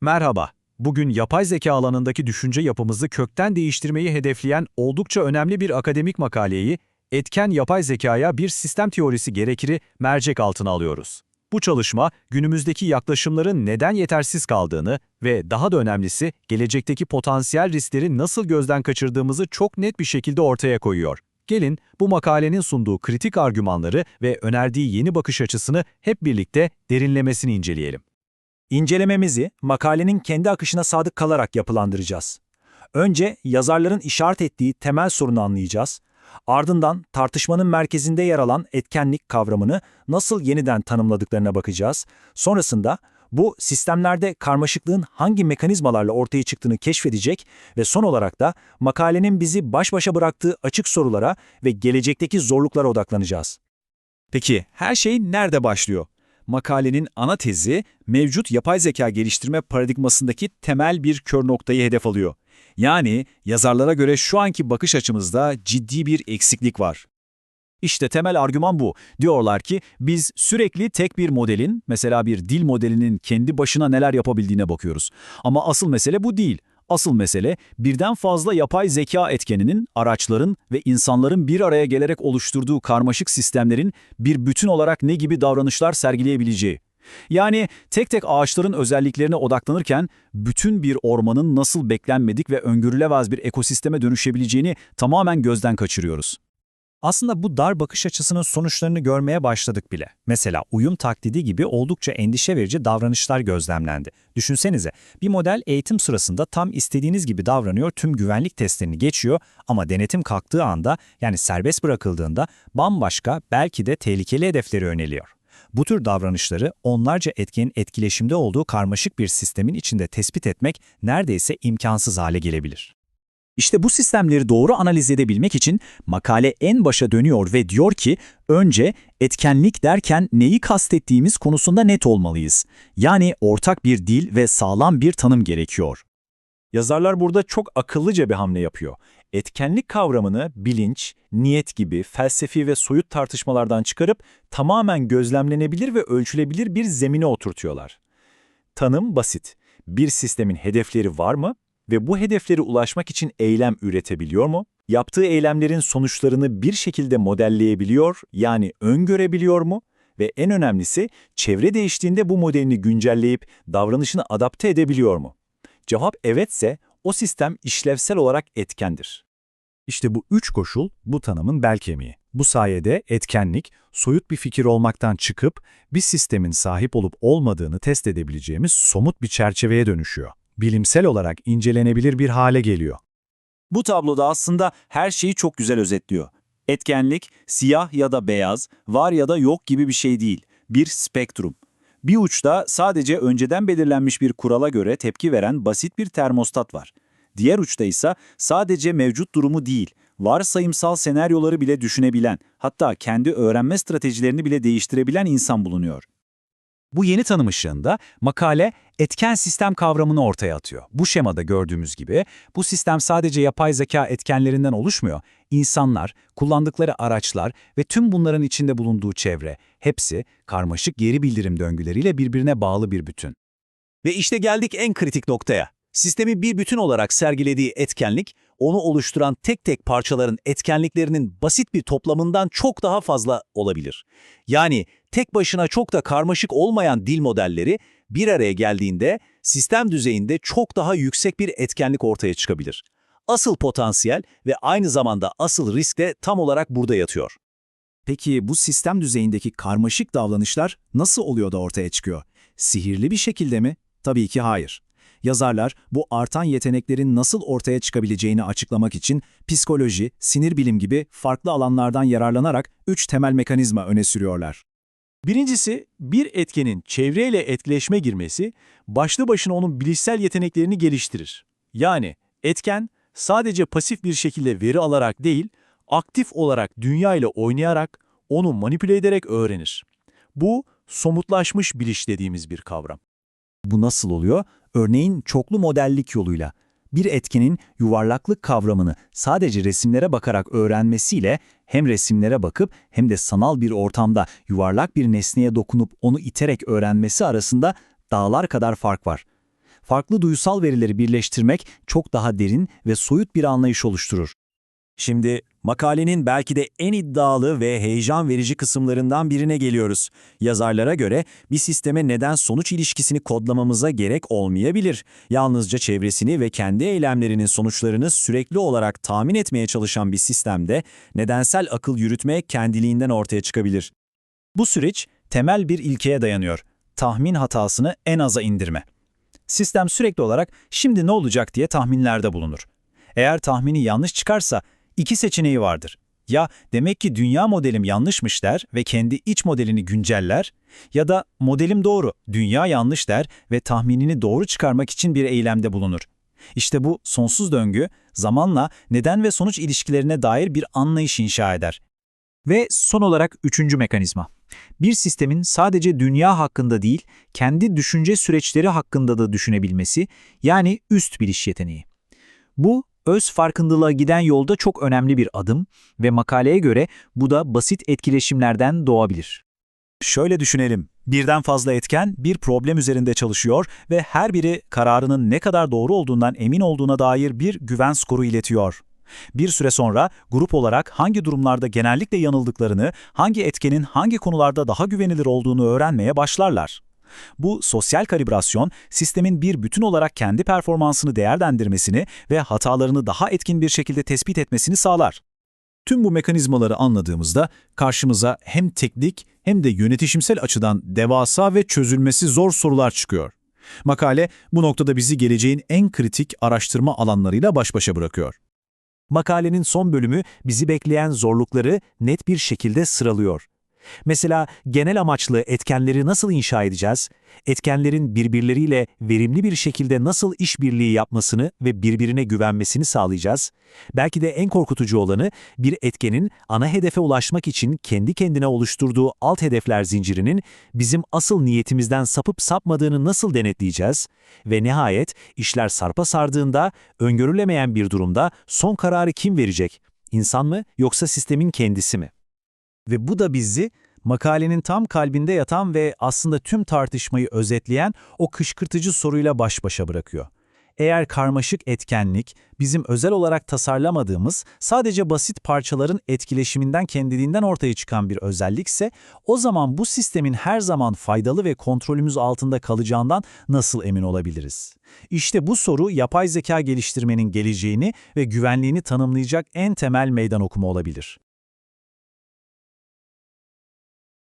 Merhaba. Bugün yapay zeka alanındaki düşünce yapımızı kökten değiştirmeyi hedefleyen oldukça önemli bir akademik makaleyi, etken yapay zekaya bir sistem teorisi gerekiri mercek altına alıyoruz. Bu çalışma, günümüzdeki yaklaşımların neden yetersiz kaldığını ve daha da önemlisi, gelecekteki potansiyel riskleri nasıl gözden kaçırdığımızı çok net bir şekilde ortaya koyuyor. Gelin, bu makalenin sunduğu kritik argümanları ve önerdiği yeni bakış açısını hep birlikte derinlemesini inceleyelim. İncelememizi makalenin kendi akışına sadık kalarak yapılandıracağız. Önce yazarların işaret ettiği temel sorunu anlayacağız. Ardından tartışmanın merkezinde yer alan etkenlik kavramını nasıl yeniden tanımladıklarına bakacağız. Sonrasında bu sistemlerde karmaşıklığın hangi mekanizmalarla ortaya çıktığını keşfedecek ve son olarak da makalenin bizi baş başa bıraktığı açık sorulara ve gelecekteki zorluklara odaklanacağız. Peki her şey nerede başlıyor? Makalenin ana tezi mevcut yapay zeka geliştirme paradigmasındaki temel bir kör noktayı hedef alıyor. Yani yazarlara göre şu anki bakış açımızda ciddi bir eksiklik var. İşte temel argüman bu. Diyorlar ki biz sürekli tek bir modelin, mesela bir dil modelinin kendi başına neler yapabildiğine bakıyoruz. Ama asıl mesele bu değil. Asıl mesele birden fazla yapay zeka etkeninin, araçların ve insanların bir araya gelerek oluşturduğu karmaşık sistemlerin bir bütün olarak ne gibi davranışlar sergileyebileceği. Yani tek tek ağaçların özelliklerine odaklanırken bütün bir ormanın nasıl beklenmedik ve öngörülemez bir ekosisteme dönüşebileceğini tamamen gözden kaçırıyoruz. Aslında bu dar bakış açısının sonuçlarını görmeye başladık bile. Mesela uyum taklidi gibi oldukça endişe verici davranışlar gözlemlendi. Düşünsenize, bir model eğitim sırasında tam istediğiniz gibi davranıyor, tüm güvenlik testlerini geçiyor ama denetim kalktığı anda, yani serbest bırakıldığında bambaşka, belki de tehlikeli hedefleri yöneliyor. Bu tür davranışları onlarca etkenin etkileşimde olduğu karmaşık bir sistemin içinde tespit etmek neredeyse imkansız hale gelebilir. İşte bu sistemleri doğru analiz edebilmek için makale en başa dönüyor ve diyor ki, önce etkenlik derken neyi kastettiğimiz konusunda net olmalıyız. Yani ortak bir dil ve sağlam bir tanım gerekiyor. Yazarlar burada çok akıllıca bir hamle yapıyor. Etkenlik kavramını bilinç, niyet gibi felsefi ve soyut tartışmalardan çıkarıp tamamen gözlemlenebilir ve ölçülebilir bir zemine oturtuyorlar. Tanım basit. Bir sistemin hedefleri var mı? Ve bu hedeflere ulaşmak için eylem üretebiliyor mu? Yaptığı eylemlerin sonuçlarını bir şekilde modelleyebiliyor, yani öngörebiliyor mu? Ve en önemlisi, çevre değiştiğinde bu modelini güncelleyip davranışını adapte edebiliyor mu? Cevap evetse, o sistem işlevsel olarak etkendir. İşte bu üç koşul bu tanımın bel kemiği. Bu sayede etkenlik, soyut bir fikir olmaktan çıkıp bir sistemin sahip olup olmadığını test edebileceğimiz somut bir çerçeveye dönüşüyor bilimsel olarak incelenebilir bir hale geliyor. Bu tabloda aslında her şeyi çok güzel özetliyor. Etkenlik, siyah ya da beyaz, var ya da yok gibi bir şey değil, bir spektrum. Bir uçta sadece önceden belirlenmiş bir kurala göre tepki veren basit bir termostat var. Diğer uçta ise sadece mevcut durumu değil, varsayımsal senaryoları bile düşünebilen, hatta kendi öğrenme stratejilerini bile değiştirebilen insan bulunuyor. Bu yeni tanım ışığında makale etken sistem kavramını ortaya atıyor. Bu şemada gördüğümüz gibi bu sistem sadece yapay zeka etkenlerinden oluşmuyor. İnsanlar, kullandıkları araçlar ve tüm bunların içinde bulunduğu çevre hepsi karmaşık geri bildirim döngüleriyle birbirine bağlı bir bütün. Ve işte geldik en kritik noktaya. Sistemi bir bütün olarak sergilediği etkenlik, onu oluşturan tek tek parçaların etkenliklerinin basit bir toplamından çok daha fazla olabilir. Yani tek başına çok da karmaşık olmayan dil modelleri bir araya geldiğinde sistem düzeyinde çok daha yüksek bir etkenlik ortaya çıkabilir. Asıl potansiyel ve aynı zamanda asıl risk de tam olarak burada yatıyor. Peki bu sistem düzeyindeki karmaşık davranışlar nasıl oluyor da ortaya çıkıyor? Sihirli bir şekilde mi? Tabii ki hayır. Yazarlar bu artan yeteneklerin nasıl ortaya çıkabileceğini açıklamak için psikoloji, sinir bilim gibi farklı alanlardan yararlanarak üç temel mekanizma öne sürüyorlar. Birincisi, bir etkenin çevreyle etkileşme girmesi, başlı başına onun bilişsel yeteneklerini geliştirir. Yani etken sadece pasif bir şekilde veri alarak değil, aktif olarak dünya ile oynayarak, onu manipüle ederek öğrenir. Bu, somutlaşmış biliş dediğimiz bir kavram. Bu nasıl oluyor? Örneğin çoklu modellik yoluyla. Bir etkenin yuvarlaklık kavramını sadece resimlere bakarak öğrenmesiyle hem resimlere bakıp hem de sanal bir ortamda yuvarlak bir nesneye dokunup onu iterek öğrenmesi arasında dağlar kadar fark var. Farklı duysal verileri birleştirmek çok daha derin ve soyut bir anlayış oluşturur. Şimdi makalenin belki de en iddialı ve heyecan verici kısımlarından birine geliyoruz. Yazarlara göre bir sisteme neden-sonuç ilişkisini kodlamamıza gerek olmayabilir. Yalnızca çevresini ve kendi eylemlerinin sonuçlarını sürekli olarak tahmin etmeye çalışan bir sistemde nedensel akıl yürütme kendiliğinden ortaya çıkabilir. Bu süreç temel bir ilkeye dayanıyor. Tahmin hatasını en aza indirme. Sistem sürekli olarak şimdi ne olacak diye tahminlerde bulunur. Eğer tahmini yanlış çıkarsa iki seçeneği vardır. Ya demek ki dünya modelim yanlışmış der ve kendi iç modelini günceller ya da modelim doğru, dünya yanlış der ve tahminini doğru çıkarmak için bir eylemde bulunur. İşte bu sonsuz döngü zamanla neden ve sonuç ilişkilerine dair bir anlayış inşa eder. Ve son olarak üçüncü mekanizma. Bir sistemin sadece dünya hakkında değil, kendi düşünce süreçleri hakkında da düşünebilmesi, yani üst biliş yeteneği. Bu, öz farkındalığa giden yolda çok önemli bir adım ve makaleye göre bu da basit etkileşimlerden doğabilir. Şöyle düşünelim. Birden fazla etken bir problem üzerinde çalışıyor ve her biri kararının ne kadar doğru olduğundan emin olduğuna dair bir güven skoru iletiyor. Bir süre sonra grup olarak hangi durumlarda genellikle yanıldıklarını, hangi etkenin hangi konularda daha güvenilir olduğunu öğrenmeye başlarlar. Bu sosyal kalibrasyon, sistemin bir bütün olarak kendi performansını değerlendirmesini ve hatalarını daha etkin bir şekilde tespit etmesini sağlar. Tüm bu mekanizmaları anladığımızda karşımıza hem teknik hem de yönetişimsel açıdan devasa ve çözülmesi zor sorular çıkıyor. Makale bu noktada bizi geleceğin en kritik araştırma alanlarıyla baş başa bırakıyor. Makalenin son bölümü bizi bekleyen zorlukları net bir şekilde sıralıyor. Mesela genel amaçlı etkenleri nasıl inşa edeceğiz? Etkenlerin birbirleriyle verimli bir şekilde nasıl işbirliği yapmasını ve birbirine güvenmesini sağlayacağız? Belki de en korkutucu olanı bir etkenin ana hedefe ulaşmak için kendi kendine oluşturduğu alt hedefler zincirinin bizim asıl niyetimizden sapıp sapmadığını nasıl denetleyeceğiz? Ve nihayet işler sarpa sardığında, öngörülemeyen bir durumda son kararı kim verecek? İnsan mı yoksa sistemin kendisi mi? Ve bu da bizi makalenin tam kalbinde yatan ve aslında tüm tartışmayı özetleyen o kışkırtıcı soruyla baş başa bırakıyor. Eğer karmaşık etkenlik bizim özel olarak tasarlamadığımız sadece basit parçaların etkileşiminden kendiliğinden ortaya çıkan bir özellikse o zaman bu sistemin her zaman faydalı ve kontrolümüz altında kalacağından nasıl emin olabiliriz? İşte bu soru yapay zeka geliştirmenin geleceğini ve güvenliğini tanımlayacak en temel meydan okuma olabilir.